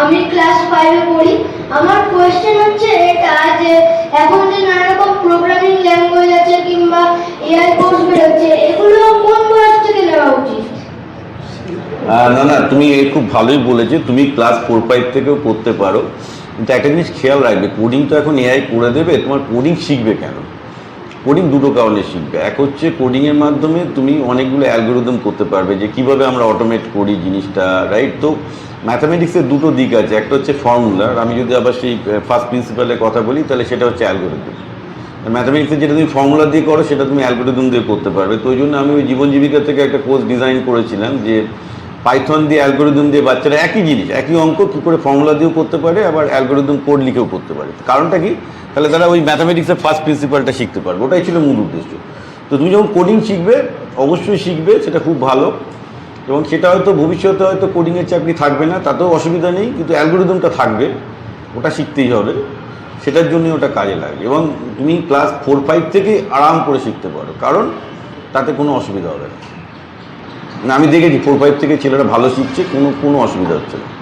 আমি ক্লাস ফাইভে পড়ি। আমার কোয়েশ্চেন হচ্ছে এটা যে, এখন যে নানা রকম প্রোগ্রামিং ল্যাঙ্গুয়েজ আছে কিংবা এআই কোর্স বেরোচ্ছে, এগুলো কোন বয়স থেকে নেওয়া উচিত? না না, তুমি খুব ভালোই বলেছ। তুমি ক্লাস ফোর ফাইভ থেকেও করতে পারো। কিন্তু একটা জিনিস খেয়াল রাখবে কোডিং তো এখন এআই করে দেবে, তোমার কোডিং শিখবে কেন? কোডিং দুটো কারণে শিখবে। এক হচ্ছে কোডিংয়ের মাধ্যমে তুমি অনেকগুলো অ্যালগোরিদম করতে পারবে যে কীভাবে আমরা অটোমেট করি জিনিসটা রাইট তো ম্যাথামেটিক্সের দুটো দিক আছে। একটা হচ্ছে ফর্মুলা আর আমি যদি আবার সেই ফার্স্ট প্রিন্সিপালের কথা বলি, তাহলে সেটা হচ্ছে অ্যালগোরিদম ম্যাথামেটিক্সে যেটা তুমি ফর্মুলা দিয়ে করো, সেটা তুমি অ্যালগোরিদম দিয়ে করতে পারবে। তো ওই জন্য আমি ওই জীবন জীবিকা থেকে একটা কোর্স ডিজাইন করেছিলাম যে পাইথন দিয়ে অ্যালগোরিদম দিয়ে বাচ্চারা একই জিনিস, একই অঙ্ক কী করে ফর্মুলা দিয়েও করতে পারে, আবার অ্যালগোরিদম কোড লিখেও করতে পারে। কারণটা কি? তাহলে তারা ওই ম্যাথামেটিক্সের ফার্স্ট প্রিন্সিপালটা শিখতে পারবে। ওটাই ছিল মূল উদ্দেশ্য। তো তুমি যখন কোডিং শিখবে, অবশ্যই শিখবে, সেটা খুব ভালো। এবং সেটা হয়তো ভবিষ্যতে হয়তো কোডিংয়ের চাকরি থাকবে না, তাতেও অসুবিধা নেই, কিন্তু অ্যালগোরিদমটা থাকবে, ওটা শিখতেই হবে, সেটার জন্য ওটা কাজে লাগে। এবং তুমি ক্লাস ফোর ফাইভ থেকে আরাম করে শিখতে পারো, কারণ তাতে কোনো অসুবিধা হবে না। না, আমি দেখেছি ফোর ফাইভ থেকে ছেলেরা ভালো শিখছে, কোনো কোনো অসুবিধা হচ্ছে না।